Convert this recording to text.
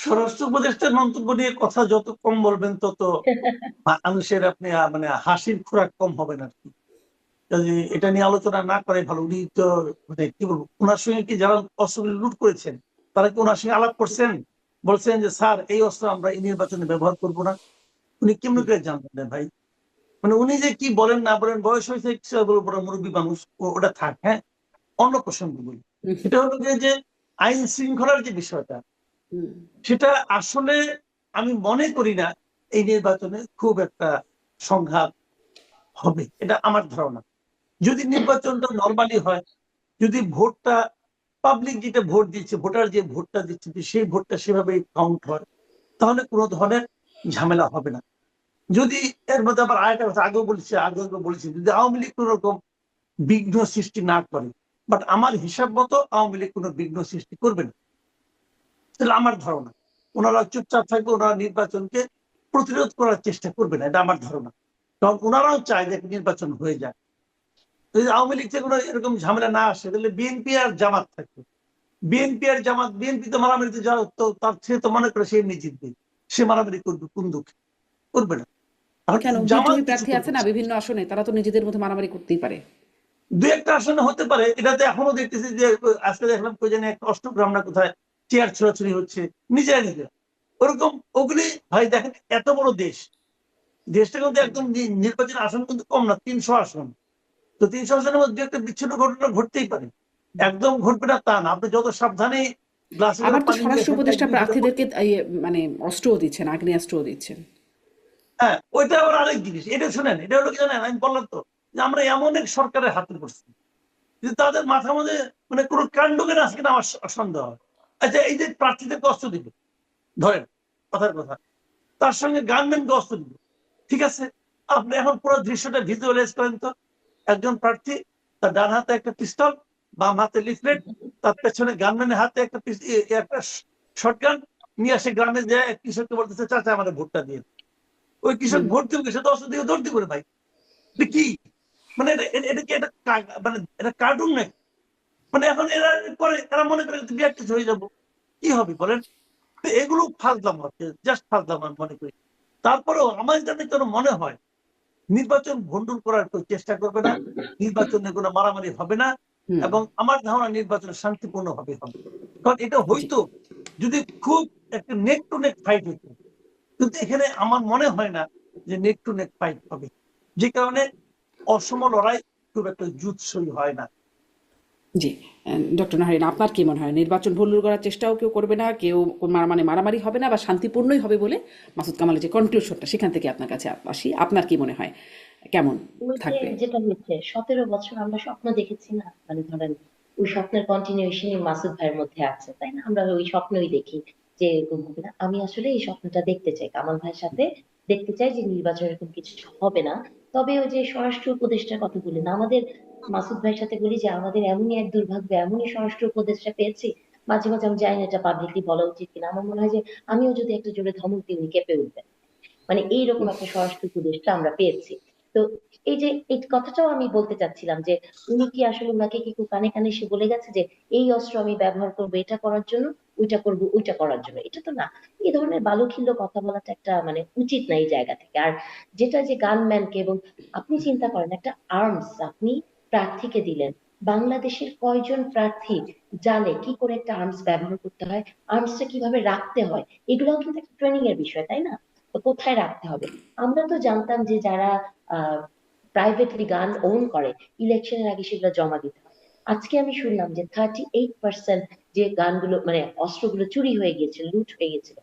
স্বরাষ্ট্র উপদেষ্টার মন্তব্য নিয়ে কথা যত কম বলবেন তত মানুষের আপনি মানে হাসির খোরাক কম হবে না কি। এটা নিয়ে আলোচনা না করে ভালো উনি তো মানে কি বলব ওনার সঙ্গে কি যারা অস্ত্রগুলি লুট করেছেন তারা কি ওনার সঙ্গে আলাপ করছেন? বলছেন যে স্যার এই অস্ত্র আমরা এই নির্বাচনে ব্যবহার করব না। উনি কেমন করে জানবেন ভাই? মানে উনি যে কি বলেন না বলেন বয়স হয়েছে বড় মুরব্বী মানুষ ওটা থাক হ্যাঁ? অন্য প্রসঙ্গ বলি। এটা হলো যে আইন শৃঙ্খলার যে বিষয়টা সেটা আসলে আমি মনে করি না এই নির্বাচনে খুব একটা সংঘাত হবে, এটা আমার ধারণা। যদি নির্বাচনটা নর্মালি হয়, যদি ভোটটা পাবলিক যেটা ভোট দিচ্ছে, ভোটার যে ভোটটা দিচ্ছে সেই ভোটটা সেভাবে কাউন্ট হয়, তাহলে কোনো ধরনের ঝামেলা হবে না। যদি এর মধ্যে আবার আরেকটা কথা, আগেও বলেছি আগেও বলেছি, যদি আওয়ামী লীগ কোনো রকম বিঘ্ন সৃষ্টি না করে বাট আমার হিসাব মতো আওয়ামী লীগ কোনো বিঘ্ন সৃষ্টি করবে না। তাহলে আমার ধারণা। ওনারা চুপচাপ থাকবে ওনারা নির্বাচনকে প্রতিরোধ করার চেষ্টা করবে না এটা আমার ধারণা। কারণ ওনারাও চায় যে নির্বাচন হয়ে যায় যদি আওয়ামী লীগ থেকে কোনো এরকম ঝামেলা না আসে তাহলে বিএনপি আর জামাত থাকবে। বিএনপি আর জামাত বিএনপি তো মারামারিতে যাও তো তার সে তো মনে করে সে এমনি জিতবে। সে মারামারি করবে কোন দুঃখে? করবে না। প্রার্থী আছে না। বিভিন্ন আসনে তারা তো নিজেদের মধ্যে মারামারি করতেই পারে। দু একটা আসনে হতে পারে এটাতে এখনও দেখতেছি যে আজকে দেখলাম একটা অষ্টগ্রাম না কোথায় চেয়ার ছোড়াছুড়ি হচ্ছে নিজেরা নিজেরা ওরকম ওগুলি ভাই দেখেন এত বড় দেশ। দেশটা কিন্তু একদম নির্বাচন আসন কিন্তু কম না তিনশো আসন। তো তিনশো আসনের মধ্যে একটা বিচ্ছিন্ন ঘটনা ঘটতেই পারে। একদম ঘটবে না তা না। আপনি যত সাবধানে গ্লাসে আবার তো পানি স্বরাষ্ট্র উপদেষ্টা প্রার্থীদেরকে ইয়ে, মানে অস্ত্রও দিচ্ছেন আগ্নেয়াস্ত্রও দিচ্ছেন। হ্যাঁ ওইটা আবার আরেক জিনিস এটা শুনেন এটা হলো কি জানেন আমি বললাম তো যে আমরা এমন এক সরকারের হাতে পড়ছি যে তাদের মাথার মধ্যে মানে কোনো কিনা আমার সন্দেহ হয়। আচ্ছা এই যে প্রার্থীদেরকে অস্ত্র দিবে, ধরেন, কথার কথা, তার সঙ্গে গানম্যানকে অস্ত্র দিবে, ঠিক আছে? আপনি এখন পুরো দৃশ্যটা ভিজুয়ালাইজ করেন তো, একজন প্রার্থী, তার ডান হাতে একটা পিস্তল, বাম হাতে লিফলেট, তার পেছনে গানম্যানের হাতে একটা একটা শটগান, নিয়ে আসে গ্রামে এক কৃষককে বলতেছে, চাচা, আমাদের ভোটটা দিয়ে ওই কৃষক ভোট দিবে, সে তো অস্ত্র দিয়ে দৌড় ভাই। কি? মানে এটা- এটা কি এটা মানে এটা কার্টুন নাকি? মানে এখন এরা করে এরা মনে করে বিয়ার হয়ে যাব। কি হবে বলেন? এগুলো ফাজলাম হচ্ছে জাস্ট ফাজলাম আমি মনে করি। তারপরেও আমার জানি কেন মনে হয় নির্বাচন ভণ্ডুল করার কেউ চেষ্টা করবে না নির্বাচনে কোনো মারামারি হবে না এবং আমার ধারণা নির্বাচন শান্তিপূর্ণ ভাবে হবে। কারণ এটা হইতো যদি খুব একটা নেক টু নেক ফাইট হইতো। কিন্তু এখানে আমার মনে হয় না যে নেক টু নেক ফাইট হবে। যে কারণে অসম লড়াই খুব একটা জুৎসই হয় না। জি ডক্টর নাহারিন আপনার কি মনে হয়? নির্বাচন ভুল্লুর করার চেষ্টাও কেউ করবে না? কেউ মানে মারামারি হবে না বা শান্তিপূর্ণই হবে বলে মাসুদ কামালের যে কনক্লুশনটা সেখান থেকে আপনার কাছে আসি। আপনার কি মনে হয়? কেমন থাকবে? যেটা হচ্ছে সতেরো বছর আমরা স্বপ্ন দেখেছি না? মানে ধরেন ওই স্বপ্নের কন্টিনিউশনই মাসুদ ভাইয়ের মধ্যে আছে তাই না? আমরা ওই স্বপ্নই দেখি যে এরকম হবে না। আমি আসলে এই স্বপ্নটা দেখতে চাই। কামাল ভাইয়ের সাথে দেখতে চাই যে নির্বাচন এরকম কিছু হবে না। তবে ওই যে স্বরাষ্ট্র উপদেষ্টার কথা বলি না আমাদের মাসুদ ভাইয়ের সাথে বলি যে, আমাদের এমনই এক দুর্ভাগ্য, এমনই স্বরাষ্ট্র উপদেষ্টা পেয়েছি। মাঝে মাঝে আমি জানি না এটা পাবলিকলি বলা উচিত কিনা। আমার মনে হয় যে, আমিও যদি একটা জোরে ধমক দিই, উনি কেঁপে উঠবেন। মানে এইরকম একটা স্বরাষ্ট্র উপদেষ্টা আমরা পেয়েছি। তো এই যে, এই কথাটাও আমি বলতে চাচ্ছিলাম যে, উনি কি আসলে ওনাকে কি কানে কানে এসে বলে গেছে যে, এই অস্ত্র আমি ব্যবহার করব, এটা করার জন্য, ওইটা করব, ওইটা করার জন্য? এটা তো না। এই ধরনের বালুখিল্য কথা বলাটা একটা মানে উচিত না এই জায়গা থেকে। আর যেটা যে গানম্যানকে এবং আপনি চিন্তা করেন, একটা আর্মস আপনি প্রার্থীকে দিলেন। বাংলাদেশের কয়জন প্রার্থী জানে কি করে একটা আর্মস ব্যবহার করতে হয় আর্মসটা কীভাবে রাখতে হয়, এগুলোও কিন্তু একটা ট্রেনিং এর বিষয়, তাই না? কোথায় রাখতে হবে? আমরা তো জানতাম যে যারা প্রাইভেটলি গান ওন করে ইলেকশনের আগে সেগুলো জমা দিতে আজকে আমি শুনলাম যে থার্টি এইট পার্সেন্ট যে গানগুলো মানে অস্ত্রগুলো চুরি হয়ে গিয়েছিল লুট হয়ে গিয়েছিল।